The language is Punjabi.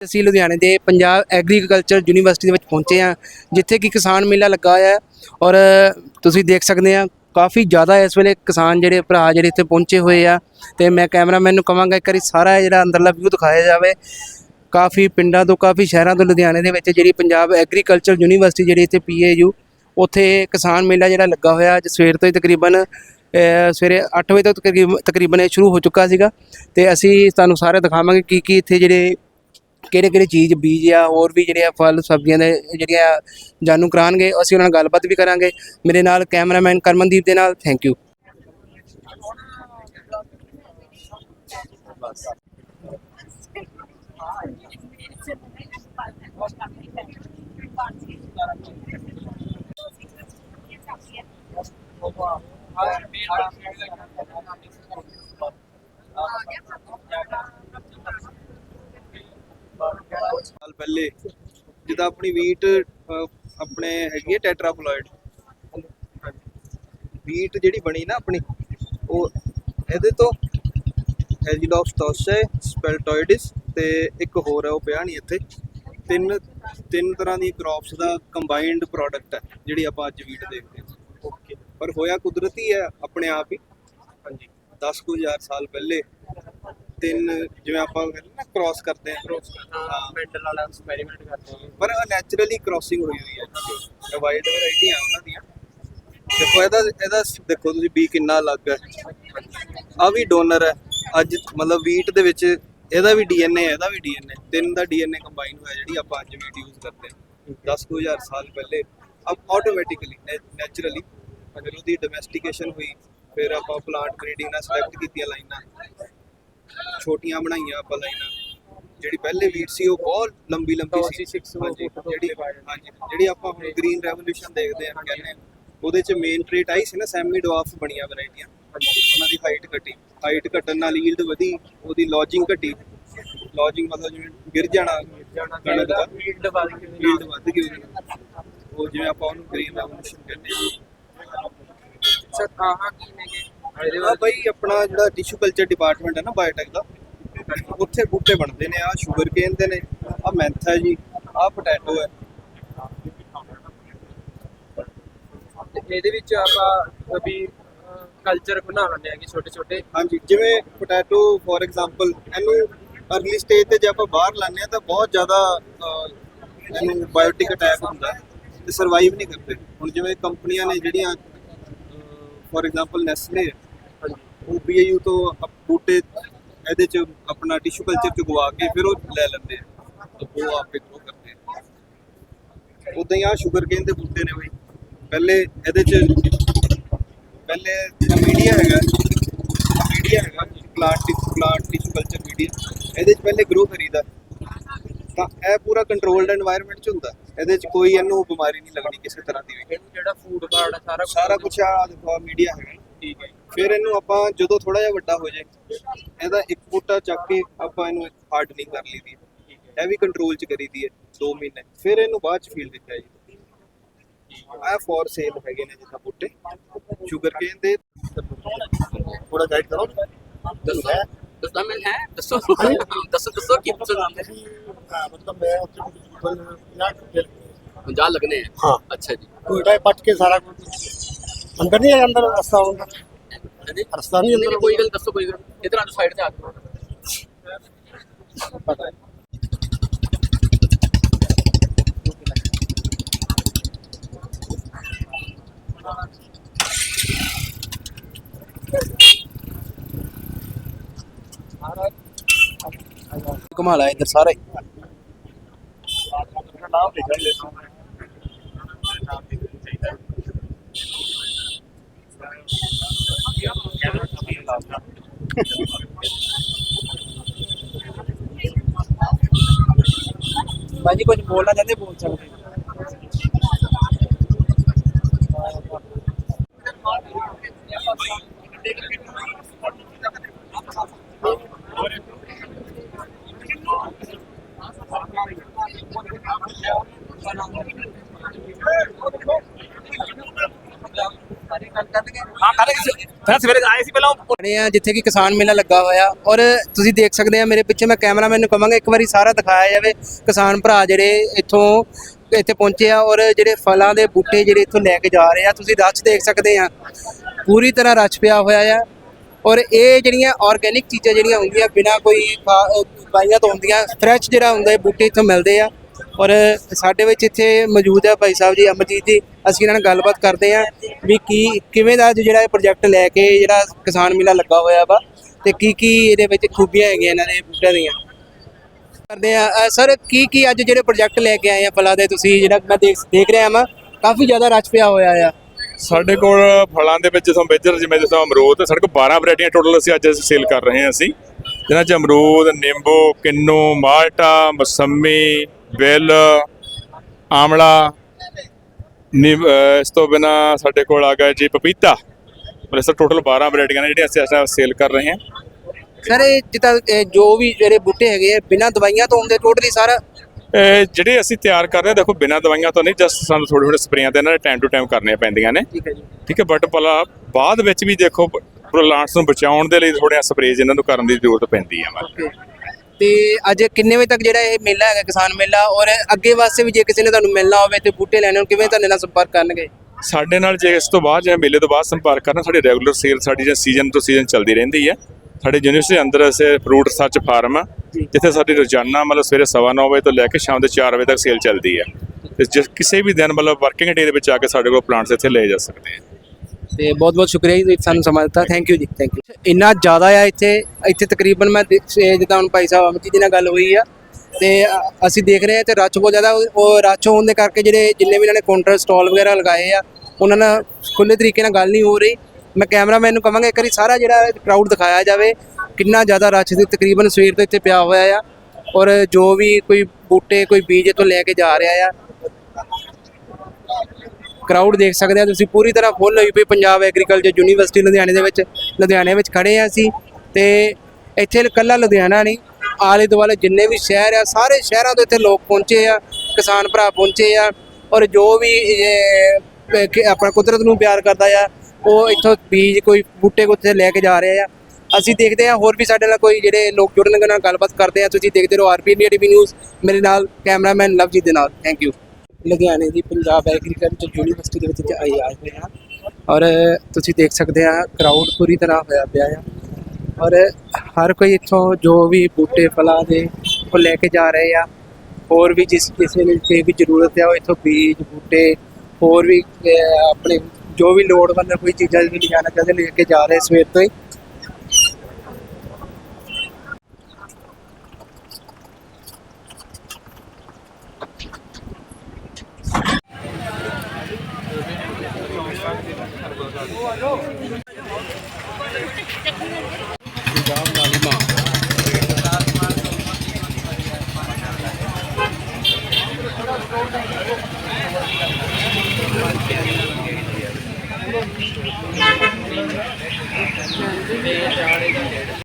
ਅਸੀਂ ਲੁਧਿਆਣੇ ਦੇ ਪੰਜਾਬ ਐਗਰੀਕਲਚਰ ਯੂਨੀਵਰਸਿਟੀ ਦੇ ਵਿੱਚ ਪਹੁੰਚੇ ਹਾਂ, ਜਿੱਥੇ ਕਿ ਕਿਸਾਨ ਮੇਲਾ ਲੱਗਾ ਹੋਇਆ ਹੈ ਔਰ ਤੁਸੀਂ ਦੇਖ ਸਕਦੇ ਆ ਕਾਫੀ ਜ਼ਿਆਦਾ ਇਸ ਵੇਲੇ ਕਿਸਾਨ ਜਿਹੜੇ ਭਰਾ ਜਿਹੜੇ ਇੱਥੇ ਪਹੁੰਚੇ ਹੋਏ ਆ ਤੇ ਮੈਂ ਕੈਮਰਾਮੈਨ ਨੂੰ ਕਹਾਂਗਾ ਇੱਕ ਵਾਰੀ ਸਾਰਾ ਜਿਹੜਾ ਅੰਦਰਲਾ ਵਿਊ ਦਿਖਾਇਆ ਜਾਵੇ। ਕਾਫੀ ਪਿੰਡਾਂ ਤੋਂ, ਕਾਫੀ ਸ਼ਹਿਰਾਂ ਤੋਂ ਲੁਧਿਆਣੇ ਦੇ ਵਿੱਚ ਜਿਹੜੀ ਪੰਜਾਬ ਐਗਰੀਕਲਚਰ ਯੂਨੀਵਰਸਿਟੀ ਜਿਹੜੀ ਇੱਥੇ ਪੀਏਯੂ, ਉੱਥੇ ਕਿਸਾਨ ਮੇਲਾ ਜਿਹੜਾ ਲੱਗਾ ਹੋਇਆ ਅੱਜ ਸਵੇਰ ਤੋਂ ਹੀ ਤਕਰੀਬਨ ਸਵੇਰੇ 8 ਵਜੇ ਤੋਂ ਤਕਰੀਬਨ ਤਕਰੀਬਨ ਇਹ ਸ਼ੁਰੂ ਹੋ ਚੁੱਕਾ ਸੀਗਾ। ਤੇ ਅਸੀਂ ਤੁਹਾਨੂੰ ਸਾਰੇ ਦਿਖਾਵਾਂਗੇ ਕੀ ਕੀ ਇੱਥੇ ਜਿਹੜੇ ਕਿਹੜੇ ਕਿਹੜੇ ਚੀਜ਼ ਬੀਜ ਆ, ਹੋਰ ਵੀ ਜਿਹੜੇ ਆ ਫਲ, ਸਬਜ਼ੀਆਂ ਦੇ ਜਿਹੜੀਆਂ ਜਾਣੂ ਕਰਾਣਗੇ ਅਸੀਂ ਉਹਨਾਂ ਨਾਲ ਗੱਲਬਾਤ ਵੀ ਕਰਾਂਗੇ। ਮੇਰੇ ਨਾਲ ਕੈਮਰਾਮੈਨ ਕਰਮਨਦੀਪ ਦੇ ਨਾਲ ਥੈਂਕ ਯੂ ਸਾਲ ਪਹਿਲੇ ਜਿੱਦਾਂ ਆਪਣੀ ਵੀਟ ਆਪਣੇ ਹੈਗੀ ਹੈ ਟੈਟਰਾਫਲੋਇਡ ਵੀਟ ਜਿਹੜੀ ਬਣੀ ਨਾ ਆਪਣੀ ਉਹ ਇਹਦੇ ਤੋਂ ਐਜੀਲੋਫਸਟੋਸੇ ਸਪੈਲਟੋਇਡਿਸ ਤੇ ਇੱਕ ਹੋਰ ਹੈ ਉਹ ਪਿਆ ਨਹੀਂ ਇੱਥੇ। ਤਿੰਨ ਤਿੰਨ ਤਰ੍ਹਾਂ ਦੀ ਕ੍ਰੌਪਸ ਦਾ ਕੰਬਾਈਨਡ ਪ੍ਰੋਡਕਟ ਹੈ ਜਿਹੜੀ ਆਪਾਂ ਅੱਜ ਵੀਟ ਦੇਖਦੇ ਹਾਂ। ਓਕੇ ਪਰ ਹੋਇਆ ਕੁਦਰਤੀ ਹੈ ਆਪਣੇ ਆਪ ਹੀ। ਹਾਂਜੀ। 10 ਕੁ ਹਜ਼ਾਰ ਸਾਲ ਪਹਿਲੇ ਤਿੰਨ ਜਿਵੇਂ ਆਪਾਂ ਕਹਿੰਦੇ ਨਾ ਕ੍ਰਾਸ ਕਰਦੇ ਹਾਂ ਕ੍ਰਾਸ ਮੈਂਟਲ ਵਾਲਾ ਐਕਸਪੈਰੀਮੈਂਟ ਕਰਦੇ ਹਾਂ। ਪਰ ਨੈਚੁਰਲੀ ਕ੍ਰਾਸਿੰਗ ਹੋਈ ਹੋਈ ਹੈ ਇਹ ਵਾਈਡ ਵੈਰਾਈਟੀਆਂ ਉਹਨਾਂ ਦੀਆਂ। ਦੇਖੋ ਇਹਦਾ ਇਹਦਾ ਦੇਖੋ ਤੁਸੀਂ ਬੀ ਕਿੰਨਾ ਅਲੱਗ ਹੈ। ਆ ਵੀ ਡੋਨਰ ਹੈ। ਅੱਜ ਮਤਲਬ ਵੀਟ ਦੇ ਵਿੱਚ ਇਹਦਾ ਵੀ ਡੀਐਨਏ ਹੈ ਇਹਦਾ ਵੀ ਡੀਐਨਏ ਤਿੰਨ ਦਾ ਡੀਐਨਏ ਕੰਬਾਈਨ ਹੋਇਆ ਜਿਹੜੀ ਆਪਾਂ ਅੱਜ ਵੀਟ ਯੂਜ਼ ਕਰਦੇ ਹਾਂ। 10000 ਸਾਲ ਪਹਿਲੇ। ਅਬ ਆਟੋਮੈਟਿਕਲੀ ਨੈਚੁਰਲੀ ਫਿਰ ਉਹਦੀ ਡੋਮੈਸਟੀਕੇਸ਼ਨ ਹੋਈ ਫਿਰ ਆਪਾਂ ਪਲਾਂਟ ਬਰੀਡਿੰਗ ਨਾਲ ਸਿਲੈਕਟ ਕੀਤੀਆਂ ਲਾਈਨਾਂ। ਛੋਟੀਆਂ ਬਣਾਈਆਂ ਆਪਾਂ ਲਾਈਨਾਂ। ਜਿਹੜੀ ਪਹਿਲੇ ਵੀਟ ਸੀ ਉਹ ਬਹੁਤ ਲੰਬੀ ਲੰਬੀ ਸੀ। ਹਾਂਜੀ ਜਿਹੜੀ ਹਾਂਜੀ ਜਿਹੜੀ ਆਪਾਂ ਹੁਣ ਗ੍ਰੀਨ ਰੈਵੋਲੂਸ਼ਨ ਦੇਖਦੇ ਹਾਂ ਕਹਿੰਦੇ ਉਹਦੇ ਚ ਮੇਨ ਟ੍ਰੇਟ ਆਈ ਸੀ ਨਾ ਸੈਮੀ ਡਵਾਰਫ ਬਣੀਆਂ ਵੈਰਾਈਟੀਆਂ ਉਹਨਾਂ ਦੀ ਹਾਈਟ ਘਟੀ। ਹਾਈਟ ਘਟਣ ਨਾਲ ਯੀਲਡ ਵਧੀ ਉਹਦੀ ਲੌਜਿੰਗ ਘਟੀ। ਲੌਜਿੰਗ ਮਤਲਬ ਜਿਵੇਂ ਗਿਰ ਜਾਣਾ ਕਣਕ ਦਾ। ਫੀਲਡ ਵੱਲ ਯੀਲਡ ਵੱਧ ਗਈ ਉਹ ਜਿਵੇਂ ਆਪਾਂ ਉਹਨੂੰ ਗ੍ਰੀਨ ਰੈਵੋਲੂਸ਼ਨ ਕਹਿੰਦੇ ਹਾਂ। ਸਰ ਆਹ ਕੀ ਨੇਗੇ ਆ ਬਈ ਆਪਣਾ ਜਿਹੜਾ ਟਿਸ਼ੂ ਕਲਚਰ ਡਿਪਾਰਟਮੈਂਟ ਹੈ ਨਾ ਬਾਇਓਟੈਕ ਦਾ। ਉੱਥੇ ਬੂਟੇ ਬਣਦੇ ਨੇ ਆ ਸ਼ੂਗਰ ਕੇਨ ਦੇ ਨੇ ਆ ਮੈਂਥਾ ਜੀ ਆ ਪੋਟੈਟੋ ਹੈ। ਇਹਦੇ ਵਿੱਚ ਆਪਾਂ ਵੀ ਕਲਚਰ ਬਣਾ ਲੈਂਦੇ ਆ ਕਿ ਛੋਟੇ ਛੋਟੇ। ਹਾਂਜੀ ਜਿਵੇਂ ਪੋਟੈਟੋ ਫੋਰ ਐਗਜ਼ਾਮਪਲ ਇਹਨੂੰ ਅਰਲੀ ਸਟੇਜ ਤੇ ਜੇ ਆਪਾਂ ਬਾਹਰ ਲਾਉਂਦੇ ਆ ਤਾਂ ਬਹੁਤ ਜ਼ਿਆਦਾ ਇਹਨੂੰ ਬਾਇਓਟਿਕ ਅਟੈਕ ਹੁੰਦਾ ਤੇ ਸਰਵਾਈਵ ਨਹੀਂ ਕਰਦੇ। ਹੁਣ ਜਿਵੇਂ ਕੰਪਨੀਆਂ ਨੇ ਜਿਹੜੀਆਂ ਫੋਰ ਐਗਜ਼ਾਮਪਲ ਨੈਸਲੇ ਉਹ BAU ਤੋਂ ਬੂਟੇ ਇਹਦੇ ਚ ਆਪਣਾ ਟਿਸ਼ੂ ਕਲਚਰ ਚ ਗਵਾ ਕੇ ਫਿਰ ਉਹ ਲੈ ਲੈਂਦੇ ਆ। ਤਾਂ ਉਹ ਆਪੇ ਗਰੋ ਕਰਦੇ ਆ। ਉਦਾਂ ਹੀ ਆ ਸ਼ੂਗਰ ਕੇਨ ਦੇ ਬੂਟੇ ਨੇ ਬਈ। ਪਹਿਲੇ ਇਹਦੇ ਚ ਪਹਿਲੇ ਮੀਡੀਆ ਹੈਗਾ ਮੀਡੀਆ ਹੈਗਾ plant plant tissue culture media ਇਹਦੇ ਚ ਪਹਿਲੇ ਗਰੋ ਕਰੀਦਾ। ਤਾਂ ਇਹ ਪੂਰਾ ਕੰਟਰੋਲਡ এনवायरमेंट ਚ ਹੁੰਦਾ। ਇਹਦੇ ਚ ਕੋਈ ਇਹਨੂੰ ਬਿਮਾਰੀ ਨਹੀਂ ਲੱਗਣੀ ਕਿਸੇ ਤਰ੍ਹਾਂ ਦੀ ਵੀ। ਜਿਹੜਾ ਫੂਡ ਗਾਰਡ ਸਾਰਾ ਸਾਰਾ ਕੁਝ ਆ ਦੇਖੋ ਮੀਡੀਆ ਹੈਗਾ। ਫਿਰ ਇਹਨੂੰ ਆਪਾਂ ਜਦੋਂ ਥੋੜਾ ਜਿਹਾ ਵੱਡਾ ਹੋ ਜਾਏ ਇਹਦਾ ਇੱਕ ਬੂਟਾ ਚੱਕ ਕੇ ਆਪਾਂ ਇਹਨੂੰ ਹਾਰਡਨਿੰਗ ਕਰ ਲਈਦੀ ਹੈ। ਇਹ ਵੀ ਕੰਟਰੋਲ ਚ ਕਰੀਦੀ ਹੈ 2 ਮਹੀਨੇ। ਫਿਰ ਇਹਨੂੰ ਬਾਅਦ ਚ ਫੀਲ ਦਿੱਤਾ ਜੀ। ਆ ਫੋਰ ਸੇਲ ਹੈਗੇ ਨੇ ਜਿੱਦਾਂ ਬੂਟੇ। ਸ਼ੂਗਰ ਕੇਨ ਦੇ ਥੋੜਾ ਗਾਈਡ ਕਰੋ। ਦੱਸੋ। ਦੱਸੋ ਮੈਂ ਹੈ? ਦੱਸੋ। ਦੱਸੋ ਦੱਸੋ ਕੀ ਆਉਂਦੇ ਹਾਂ? ਮਤਲਬ ਮੈਂ ਉੱਥੇ ਤਕਰੀਬਨ 50 ਘੰਟੇ ਲੱਗੇ। 50 ਲੱਗਨੇ ਹਾਂ। ਅੱਛਾ ਜੀ। ਹੀ ਪੱਟ ਕੇ ਸਾਰਾ ਕੁਝ। ਅੰਦਰ ਨਹੀਂ ਅੰਦਰ ਰਸਤਾ ਹੁੰਦਾ। ਹਾਂਜੀ ਨਹੀਂ ਅੰਦਰ ਕੋਈ ਗੱਲ ਦੱਸੋ ਕੋਈ ਗੱਲ। ਇਧਰ ਆ ਸਾਈਡ ਤੇ ਆ ਜਾਓ ਪਤਾ ਹੈ ਘੁਮਾ ਲਾ ਇੱਧਰ ਸਾਰਾ। ਹੀ ਨਾਮ ਲਿਖਿਆ ਹੀ ਲੈਸੋ ਭਾਜੀ ਕੁਝ ਬੋਲਣਾ ਚਾਹੁੰਦੇ ਬੋਲ ਸਕਦੇ ਹਾਂ? ਕਰ ਫਿਰ ਸਵੇਰੇ ਆਏ ਸੀ ਪਹਿਲਾਂ ਉਹ- ਆ ਜਿੱਥੇ ਕਿ ਕਿਸਾਨ ਮੇਲਾ ਲੱਗਾ ਹੋਇਆ। ਔਰ ਤੁਸੀਂ ਦੇਖ ਸਕਦੇ ਆ ਮੇਰੇ ਪਿੱਛੇ ਮੈਂ ਕੈਮਰਾਮੈਨ ਨੂੰ ਕਵਾਂਗਾ ਇੱਕ ਵਾਰੀ ਸਾਰਾ ਦਿਖਾਇਆ ਜਾਵੇ। ਕਿਸਾਨ ਭਰਾ ਜਿਹੜੇ ਇੱਥੋਂ ਇੱਥੇ ਪਹੁੰਚੇ ਆ ਔਰ ਜਿਹੜੇ ਫਲਾਂ ਦੇ ਬੂਟੇ ਜਿਹੜੇ ਇੱਥੋਂ ਲੈ ਕੇ ਜਾ ਰਹੇ ਆ, ਤੁਸੀਂ ਰਸ਼ ਦੇਖ ਸਕਦੇ ਆ। ਪੂਰੀ ਤਰ੍ਹਾਂ ਰਸ਼ ਪਿਆ ਹੋਇਆ ਆ। ਔਰ ਇਹ ਜਿਹੜੀਆਂ ਆਰਗੇਨਿਕ ਚੀਜ਼ਾਂ ਜਿਹੜੀਆਂ ਹੁੰਦੀਆਂ, ਬਿਨਾ ਕੋਈ ਖਾ- ਦਵਾਈਆਂ ਤੋਂ ਹੁੰਦੀਆਂ ਫਰੈਸ਼ ਜਿਹੜਾ ਹੁੰਦਾ, ਇਹ ਬੂਟੇ ਇੱਥੋਂ ਮਿਲਦੇ ਆ। ਔਰ ਸਾਡੇ ਵਿੱਚ ਇੱਥੇ ਮੌਜੂਦ ਹੈ ਭਾਈ ਸਾਹਿਬ ਜੀ, ਅਮਰਜੀਤ ਜੀ, ਅਸੀਂ ਇਹਨਾਂ ਨਾਲ ਗੱਲਬਾਤ ਕਰਦੇ ਹਾਂ ਵੀ ਕੀ, ਕਿਵੇਂ ਦਾ ਅੱਜ ਜਿਹੜਾ ਇਹ ਪ੍ਰੋਜੈਕਟ ਲੈ ਕੇ ਜਿਹੜਾ ਕਿਸਾਨ ਮੇਲਾ ਲੱਗਾ ਹੋਇਆ ਵਾ ਤੇ ਕੀ ਕੀ ਇਹਦੇ ਵਿੱਚ ਖੂਬੀਆਂ ਹੈਗੀਆਂ ਇਹਨਾਂ ਦੇ ਬੂਟਿਆਂ ਦੀਆਂ? ਕਰਦੇ ਆ ਸਰ ਕੀ ਕੀ ਅੱਜ ਜਿਹੜੇ ਪ੍ਰੋਜੈਕਟ ਲੈ ਕੇ ਆਏ ਆ ਫਲਾਂ ਦੇ ਤੁਸੀਂ ਜਿਹੜਾ ਮੈਂ ਦੇਖ ਦੇਖ ਰਿਹਾ ਹਾਂ ਕਾਫੀ ਜ਼ਿਆਦਾ ਰਚ ਪਿਆ ਹੋਇਆ ਆ। ਸਾਡੇ ਕੋਲ ਫਲਾਂ ਦੇ ਵਿੱਚ ਜਿਵੇਂ ਮੇਜਰ ਜਿਵੇਂ ਜਿਵੇਂ ਅਮਰੂਦ, ਸਾਡੇ ਕੋਲ 12 ਵੈਰਾਈਟੀਆਂ ਟੋਟਲ ਅਸੀਂ ਅੱਜ ਸੇਲ ਕਰ ਰਹੇ ਹਾਂ ਅਸੀਂ। ਜਿਨ੍ਹਾਂ 'ਚ ਅਮਰੂਦ, ਨਿੰਬੂ, ਕਿੰਨੂ, ਮਾਲਟਾ, ਮਸੰਮੀ ਬਿੱਲ ਆਮਲਾ ਇਸ ਤੋਂ ਬਿਨਾ ਸਾਡੇ ਕੋਲ ਆ ਗਿਆ ਜੀ ਪਪੀਤਾ। ਮਤਲਬ ਸਰ ਟੋਟਲ 12 ਵੈਰਾਈਟੀਆਂ ਨੇ ਜਿਹੜੀਆਂ ਅਸੀਂ ਟਾਈਮ ਸੇਲ ਕਰ ਰਹੇ ਹਾਂ। ਸਰ ਇਹ ਜਿੱਦਾਂ ਜੋ ਵੀ ਜਿਹੜੇ ਬੂਟੇ ਹੈਗੇ ਆ ਬਿਨਾਂ ਦਵਾਈਆਂ ਤੋਂ ਹੁੰਦੇ ਟੋਟਲੀ ਸਾਰਾ? ਜਿਹੜੇ ਅਸੀਂ ਤਿਆਰ ਕਰ ਰਹੇ ਦੇਖੋ ਬਿਨਾਂ ਦਵਾਈਆਂ ਤੋਂ ਨਹੀਂ ਜਸਟ ਸਾਨੂੰ ਥੋੜੇ ਥੋੜੇ ਸਪਰੇਆਂ ਤੇ ਇਹਨਾਂ ਦੇ ਟਾਈਮ ਟੂ ਟਾਈਮ ਕਰਨੀਆਂ ਪੈਂਦੀਆਂ ਨੇ। ਠੀਕ ਹੈ ਜੀ। ਠੀਕ ਹੈ ਬਟ ਭਲਾ ਬਾਅਦ ਵਿੱਚ ਵੀ ਦੇਖੋ ਪਲਾਂਟਸ ਨੂੰ ਬਚਾਉਣ ਦੇ ਲਈ ਥੋੜ੍ਹੀਆਂ ਸਪਰੇਜ ਇਹਨਾਂ ਨੂੰ ਕਰਨ ਦੀ ਜ਼ਰੂਰਤ ਪੈਂਦੀ ਹੈ। ਮਤਲਬ ਤੇ ਅੱਜ ਕਿੰਨੇ ਵਜੇ ਤੱਕ ਜਿਹੜਾ ਇਹ ਮੇਲਾ ਹੈਗਾ ਕਿਸਾਨ ਮੇਲਾ? ਔਰ ਅੱਗੇ ਵਾਸਤੇ ਵੀ ਜੇ ਕਿਸੇ ਨੇ ਤੁਹਾਨੂੰ ਮਿਲਣਾ ਹੋਵੇ ਤੇ ਬੂਟੇ ਲੈਣੇ ਹੋਣ ਕਿਵੇਂ ਤੁਹਾਡੇ ਨਾਲ ਸੰਪਰਕ ਕਰਨਗੇ? ਸਾਡੇ ਨਾਲ ਜੇ ਇਸ ਤੋਂ ਬਾਅਦ ਜਾਂ ਮੇਲੇ ਤੋਂ ਬਾਅਦ ਸੰਪਰਕ ਕਰਨਾ ਸਾਡੀ ਰੈਗੂਲਰ ਸੇਲ ਸਾਡੀ ਜਾਂ ਸੀਜ਼ਨ ਤੋਂ ਸੀਜ਼ਨ ਚੱਲਦੀ ਰਹਿੰਦੀ ਹੈ। ਸਾਡੇ ਯੂਨੀਵਰਸਿਟੀ ਅੰਦਰ ਅਸੀਂ ਫਰੂਟ ਰਿਸਰਚ ਫਾਰਮ ਆ ਜਿੱਥੇ ਸਾਡੀ ਰੋਜ਼ਾਨਾ ਮਤਲਬ ਸਵੇਰੇ 9:30 ਵਜੇ ਤੋਂ ਲੈ ਕੇ ਸ਼ਾਮ ਦੇ 4 ਵਜੇ ਤੱਕ ਸੇਲ ਚੱਲਦੀ ਹੈ। ਤੇ ਜਿਸ ਕਿਸੇ ਵੀ ਦਿਨ ਮਤਲਬ ਵਰਕਿੰਗ ਡੇ ਦੇ ਵਿੱਚ ਆ ਕੇ ਸਾਡੇ ਕੋਲ ਪਲਾਂਟਸ ਇੱਥੇ ਲਏ ਜਾ ਸਕਦੇ ਆ। ਤੇ ਬਹੁਤ ਬਹੁਤ ਸ਼ੁਕਰੀਆ ਜੀ ਤੁਸੀਂ ਸਾਨੂੰ ਸਮਾਂ ਦਿੱਤਾ। ਥੈਂਕ ਯੂ ਜੀ ਥੈਂਕ ਯੂ ਇੰਨਾ ਜ਼ਿਆਦਾ ਆ ਇੱਥੇ ਇੱਥੇ ਤਕਰੀਬਨ ਮੈਂ ਜਿੱਦਾਂ ਹੁਣ ਭਾਈ ਸਾਹਿਬ ਅਮਿਤ ਜੀ ਨਾਲ ਗੱਲ ਹੋਈ ਆ, ਤੇ ਅਸੀਂ ਦੇਖ ਰਹੇ ਹਾਂ ਤੇ ਰੱਛ ਬਹੁਤ ਜ਼ਿਆਦਾ, ਉਹ- ਉਹ ਰੱਛ ਹੋਣ ਦੇ ਕਰਕੇ ਜਿਹੜੇ ਜਿੰਨੇ ਵੀ ਇਹਨਾਂ ਨੇ ਕਾਊਂਟਰ ਸਟਾਲ ਵਗੈਰਾ ਲਗਾਏ ਆ, ਉਹਨਾਂ ਨਾਲ ਖੁੱਲੇ ਤਰੀਕੇ ਨਾਲ ਗੱਲ ਨਹੀਂ ਹੋ ਰਹੀ। ਮੈਂ ਕੈਮਰਾਮੈਨ ਨੂੰ ਕਹਾਂਗਾ ਇੱਕ ਵਾਰੀ ਸਾਰਾ ਜਿਹੜਾ ਕਰਾਊਡ ਦਿਖਾਇਆ ਜਾਵੇ, ਕਿੰਨਾ ਜ਼ਿਆਦਾ ਰੱਛ ਦੀ ਤਕਰੀਬਨ ਸਵੇਰ ਤੋਂ ਇੱਥੇ ਪਿਆ ਹੋਇਆ ਆ, ਔਰ ਜੋ ਵੀ ਕੋਈ ਬੂਟੇ, ਕੋਈ ਬੀਜ ਤੋਂ ਲੈ ਕੇ ਜਾ ਰਿਹਾ ਆ ਕਰਾਊਡ ਦੇਖ ਸਕਦੇ ਆ। ਤੁਸੀਂ ਪੂਰੀ ਤਰ੍ਹਾਂ ਫੁੱਲ ਹੋਈ ਪਈ ਪੰਜਾਬ ਐਗਰੀਕਲਚਰ ਯੂਨੀਵਰਸਿਟੀ ਲੁਧਿਆਣੇ ਦੇ ਵਿੱਚ। ਲੁਧਿਆਣੇ ਵਿੱਚ ਖੜੇ ਆ ਅਸੀਂ ਤੇ ਇੱਥੇ ਇਕੱਲਾ ਲੁਧਿਆਣਾ ਨਹੀਂ, ਆਲੇ ਦੁਆਲੇ ਜਿੰਨੇ ਵੀ ਸ਼ਹਿਰ ਆ, ਸਾਰੇ ਸ਼ਹਿਰਾਂ ਤੋਂ ਇੱਥੇ ਲੋਕ ਪਹੁੰਚੇ ਆ, ਕਿਸਾਨ ਭਰਾ ਪਹੁੰਚੇ ਆ ਔਰ ਜੋ ਵੀ ਆਪਣਾ ਕੁਦਰਤ ਨੂੰ ਪਿਆਰ ਕਰਦਾ ਆ, ਉਹ ਇੱਥੋਂ ਬੀਜ ਕੋਈ ਬੂਟੇ ਕੋ ਉੱਥੇ ਲੈ ਕੇ ਜਾ ਰਹੇ ਆ। ਅਸੀਂ ਦੇਖਦੇ ਆ, ਹੋਰ ਵੀ ਸਾਡੇ ਨਾਲ ਕੋਈ ਜਿਹੜੇ ਲੋਕ ਜੁੜਨਗੇ ਨਾਲ ਗੱਲਬਾਤ ਕਰਦੇ ਆ। ਤੁਸੀਂ ਦੇਖਦੇ ਰਹੋ ਆਰਪੀ ਇੰਡੀਆ ਟੀਵੀ ਨਿਊਜ਼ ਮੇਰੇ ਨਾਲ ਕੈਮਰਾਮੈਨ ਲਵਜੀਤ ਦੇ ਨਾਲ। ਥੈਂਕ ਯੂ ਲੁਧਿਆਣੇ ਦੀ ਪੰਜਾਬ ਐਗਰੀਕਲਚਰ ਯੂਨੀਵਰਸਿਟੀ ਦੇ ਵਿੱਚ ਆਏ ਆਏ ਹੋਏ ਹਾਂ। ਔਰ ਤੁਸੀਂ ਦੇਖ ਸਕਦੇ ਆ ਕਰਾਊਡ ਪੂਰੀ ਤਰ੍ਹਾਂ ਹੋਇਆ ਪਿਆ ਆ। ਔਰ ਹਰ ਕੋਈ ਇੱਥੋਂ ਜੋ ਵੀ ਬੂਟੇ, ਫਲਾਂ ਦੇ ਉਹ ਲੈ ਕੇ ਜਾ ਰਹੇ ਆ। ਹੋਰ ਵੀ ਜਿਸ ਕਿਸੇ ਨੂੰ ਕੋਈ ਵੀ ਜ਼ਰੂਰਤ ਆ, ਉਹ ਇੱਥੋਂ ਬੀਜ, ਬੂਟੇ, ਹੋਰ ਵੀ ਆਪਣੇ ਜੋ ਵੀ ਲੋੜਵੰਦ ਕੋਈ ਚੀਜ਼ਾਂ ਵੀ ਲਿਜਾਣਾ ਚਾਹੁੰਦੇ ਲੈ ਕੇ ਜਾ ਰਹੇ ਸਵੇਰ ਤੋਂ ਹੀ। श्री राम लाली